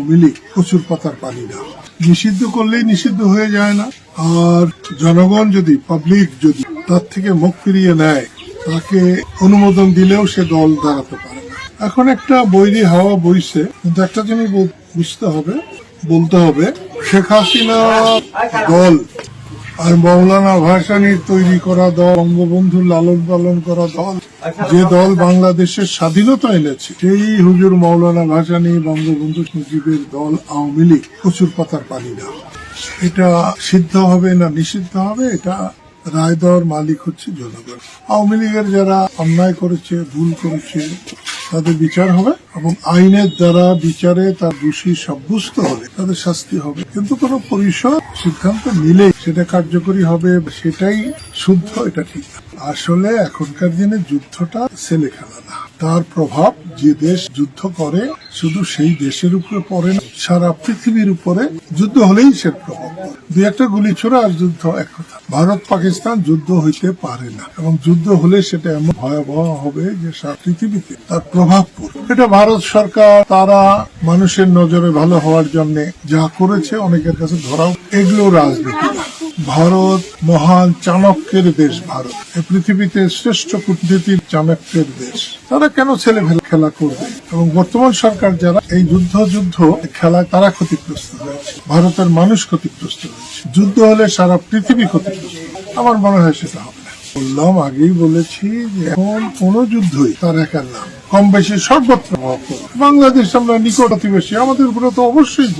আওয়ামী লীগ প্রচুর পাতার পানি না। নিষিদ্ধ করলেই নিষিদ্ধ হয়ে যায় না। আর জনগণ যদি পাবলিক যদি তার থেকে মুখ ফিরিয়ে নেয়, তাকে অনুমোদন দিলেও সে দল দাঁড়াতে পারে না। এখন একটা বৈরী হাওয়া বইছে, কিন্তু একটা জিনিস বুঝতে হবে, বলতে হবে। শেখ হাসিনা দল আর মৌলানা ভাসানির তৈরি করা দল বঙ্গবন্ধু লালন পালন করা দল, যে দল বাংলাদেশের স্বাধীনতা এনেছে, সেই হুজুর মৌলানা ভাসানি বঙ্গবন্ধু মুজিবের দল আওয়ামী লীগ প্রচুর পাতার পানি না। এটা সিদ্ধ হবে না নিষিদ্ধ হবে, এটা রায় দেওয়ার মালিক হচ্ছে জনগণ। আওয়ামী লীগের যারা অন্যায় করেছে, ভুল করেছে তাদের বিচার হবে এবং আইনের দ্বারা বিচারে তার দোষী সাব্যস্ত হলে তাদের শাস্তি হবে। কিন্তু কোন পরিষদ সিদ্ধান্ত নিলে সেটা কার্যকরী হবে, সেটাই শুদ্ধ, এটা ঠিক আসলে এখনকার দিনে যুদ্ধটা ছেলে খেলা না। তার প্রভাব যে দেশ যুদ্ধ করে, শুধু সেই দেশের উপরে পড়ে না, সারা পৃথিবীর উপরে যুদ্ধ হলেই সে প্রভাব। দুই একটা গুলি ছোড়া আর যুদ্ধ এক কথা। ভারত পাকিস্তান যুদ্ধ হইতে পারে না এবং যুদ্ধ হলে সেটা এমন ভয়াবহ হবে যে সারা পৃথিবীতে তার প্রভাব পড়বে। এটা ভারত সরকার, তারা মানুষের নজরে ভালো হওয়ার জন্য যা করেছে অনেকের কাছে ধরাও এগুলো রাজনীতি ভারত মহান চাণক্যের দেশ ভারত। পৃথিবীতে শ্রেষ্ঠ কূটনীতির চাণক্যের দেশ। তারা কেন ছেলে খেলা করবে? এবং বর্তমান সরকার যারা এই যুদ্ধ যুদ্ধ খেলা তারা ক্ষতিগ্রস্ত হয়েছে। ভারতের মানুষ ক্ষতিগ্রস্ত হয়েছে। যুদ্ধ হলে সারা পৃথিবী ক্ষতিগ্রস্ত। আমার মনে হয় সেটা হবে না। বললাম, আগেই বলেছি যে এখন কোন যুদ্ধই তার একার নাম। কম বেশি সর্বত্র। বাংলাদেশ আমরা নিকট অধিবেশী আমাদের উপরে তো অবশ্যই